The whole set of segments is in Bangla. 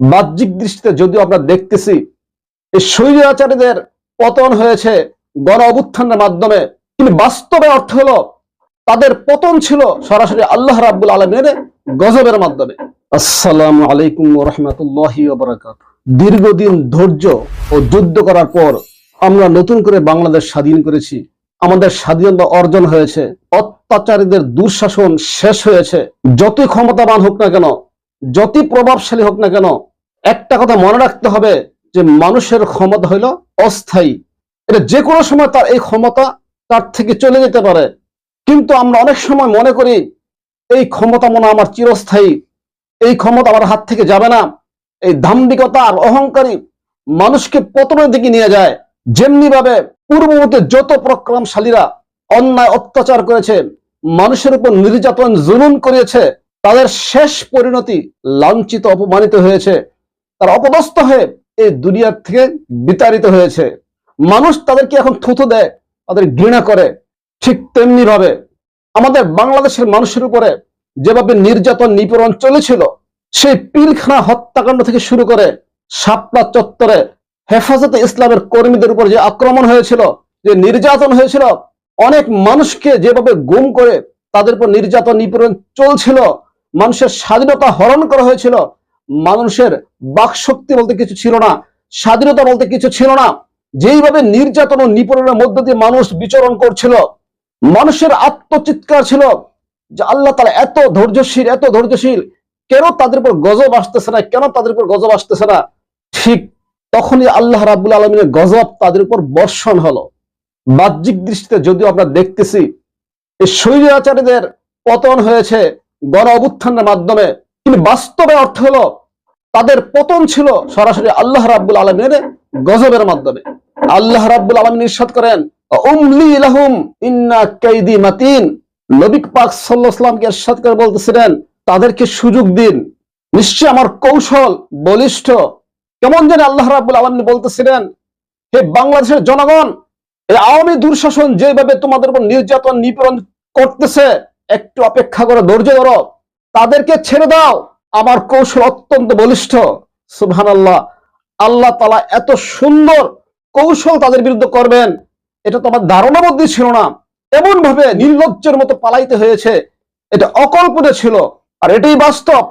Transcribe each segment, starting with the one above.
বাহ্যিক দৃষ্টিতে যদিও আমরা দেখতেছি, এই স্বৈরাচারীদের পতন হয়েছে গণ অভ্যুত্থানের মাধ্যমে। কিন্তু বাস্তবে অর্থ হলো, তাদের পতন ছিল সরাসরি আল্লাহ রাব্বুল আলমের গজবের মাধ্যমে। আসসালামু আলাইকুম রহমতুল্লাহি দীর্ঘদিন ধৈর্য ও যুদ্ধ করার পর আমরা নতুন করে বাংলাদেশ স্বাধীন করেছি। আমাদের স্বাধীনতা অর্জন হয়েছে। অত্যাচারীদের দুঃশাসন শেষ হয়েছে। যতই ক্ষমতাবান হোক না কেন যতই প্রভাবশালী হোক না কেন, একটা কথা মনে রাখতে হবে যে মানুষের ক্ষমতা হইল অস্থায়ী। এটা যে কোনো সময় তার এই ক্ষমতা তার থেকে চলে যেতে পারে। কিন্তু আমরা অনেক সময় মনে করি, এই ক্ষমতা মনে আমার চিরস্থায়ী, এই ক্ষমতা আমার হাত থেকে যাবে না, এই দাম্ভিকতা আর অহংকারী মানুষকে পতনের দিকে নিয়ে যায়। যেমনি ভাবে পূর্ববর্তী যত প্রক্রমশালীরা অন্যায় অত্যাচার করেছে, মানুষের উপর নির্যাতন জুলুম করিয়েছে তাদের শেষ পরিণতি লাঞ্ছিত, অপমানিত হয়েছে। তারা অপদস্থ হয়ে এই দুনিয়ার থেকে বিতাড়িত হয়েছে। মানুষ তাদেরকে এখন থুথু দেয়, তাদের ঘৃণা করে। ঠিক তেমনি ভাবে আমাদের বাংলাদেশের মানুষের উপরে যেভাবে নির্যাতন, নিপীড়ন চলেছিল, সেই পিলখানা হত্যাকাণ্ড থেকে শুরু করে শাপলা চত্বরে হেফাজতে ইসলামের কর্মীদের উপর যে আক্রমণ হয়েছিল, যে নির্যাতন হয়েছিল, অনেক মানুষকে যেভাবে গুম করে তাদের উপর নির্যাতন, নিপীড়ন চলছিল মানুষের স্বাধীনতা হরণ করা হয়েছিল। মানুষের বাকশক্তি বলতে কিছু ছিল না, স্বাধীনতা বলতে কিছু ছিল না। যেইভাবে নির্যাতন ও নিপীড়নের মধ্য দিয়ে মানুষ বিচরণ করছিল, মানুষের আত্মচিৎকার ছিল যে আল্লাহ তালা এত ধৈর্যশীল এত ধৈর্যশীল, কেন তাদের উপর গজব আসতেছে না, কেন তাদের উপর গজব আসতেছে না? ঠিক তখনই আল্লাহ রাবুল আলমিনের গজব তাদের উপর বর্ষণ হলো। বাহ্যিক দৃষ্টিতে যদিও আমরা দেখতেছি, এই স্বৈরাচারীদের পতন হয়েছে গণ অভ্যুত্থানের মাধ্যমে কিন্তু বাস্তবে অর্থ হলো তাদের পতন ছিল সরাসরি আল্লাহ রাব্বুল আলমিনের গজবের মাধ্যমে। আল্লাহ রাব্বুল আলমিন ইরশাদ করেন বলতেছিলেন, তাদেরকে সুযোগ দিন। নিশ্চয় আমার কৌশল বলিষ্ঠ। কেমন জানি আল্লাহ রাব্বুল আলমিন বলতেছিলেন, হে বাংলাদেশের জনগণ, এই আওয়ামী দুঃশাসন যেভাবে তোমাদের উপর নির্যাতন নিপীড়ন করতেছে একটু অপেক্ষা করো, ধৈর্য ধরো। তাদেরকে ছেড়ে দাও। আমার কৌশল অত্যন্ত বলিষ্ঠ। সুবহান আল্লাহ আল্লাহ তালা এত সুন্দর কৌশল তাদের বিরুদ্ধে করবেন। এটা তোমার ধারণা মধ্যে ছিল না। এমন ভাবে নির্লজ্জের মতো পালাইতে হয়েছে। এটা অকল্পনীয় ছিল। আর এটাই বাস্তব।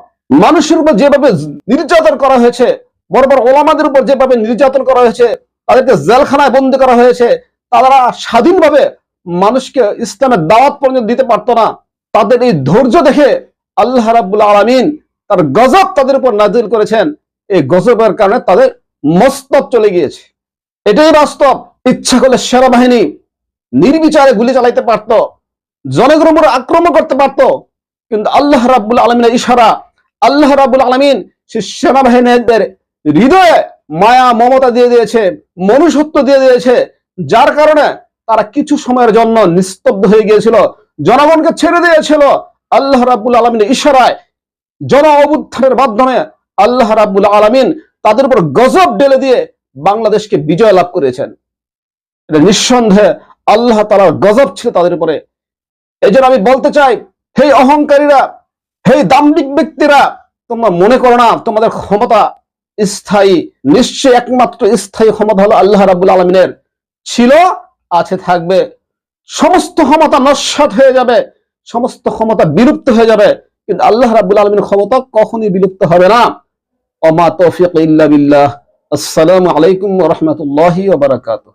মানুষের উপর যেভাবে নির্যাতন করা হয়েছে বড় বড় ওলামাদের উপর যেভাবে নির্যাতন করা হয়েছে, তাদেরকে জেলখানায় বন্দী করা হয়েছে, তারা স্বাধীনভাবে মানুষকে ইসলামের দাওয়াত পর্যন্ত দিতে পারতো না। তাদের এই ধৈর্য দেখে আল্লাহ রাবুল আলমিন তার গজব তাদের উপর নাজিল করেছেন। এই গজবের কারণে তাদের মস্তক চলে গিয়েছে। এটাই বাস্তব। ইচ্ছা করলে সেনাবাহিনী নির্বিচারে গুলি চালাইতে পারত, জনগণের আক্রমণ করতে পারত, কিন্তু আল্লাহ রাবুল আলমিনের ইশারা, আল্লাহ রাবুল আলমিন সে সেনাবাহিনীদের হৃদয়ে মায়া, মমতা দিয়ে দিয়েছে, মনুষ্যত্ব দিয়ে দিয়েছে, যার কারণে তারা কিছু সময়ের জন্য নিস্তব্ধ হয়ে গিয়েছিল। জনগণকে ছেড়ে দিয়েছিল আল্লাহ রাবুল আলমিনের ইশারায়। জন অবুত্থানের মাধ্যমে আল্লাহ রাবুল আলমিন তাদের উপর গজব ঢেলে দিয়ে বাংলাদেশকে বিজয় লাভ করেছেন। এটা নিঃসন্দেহে আল্লাহ তালার গজব ছিল তাদের উপরে। এই আমি বলতে চাই, হে অহংকারীরা, হে দাম্ভিক ব্যক্তিরা, তোমরা মনে করো না, তোমাদের ক্ষমতা স্থায়ী নিশ্চয় একমাত্র স্থায়ী ক্ষমতা হলো আল্লাহ রাবুল আলমিনের। ছিল, আছে, থাকবে। সমস্ত ক্ষমতা নস্বাদ হয়ে যাবে, সমস্ত ক্ষমতা বিলুপ্ত হয়ে যাবে। কিন্তু আল্লাহ রাবুল আলমীর ক্ষমতা কখনই বিলুপ্ত হবে না। অমা তৌফিক ইল্লা বিল্লাহ। আসসালামু আলাইকুম রহমতুল্লাহি ওবরাকাতুহ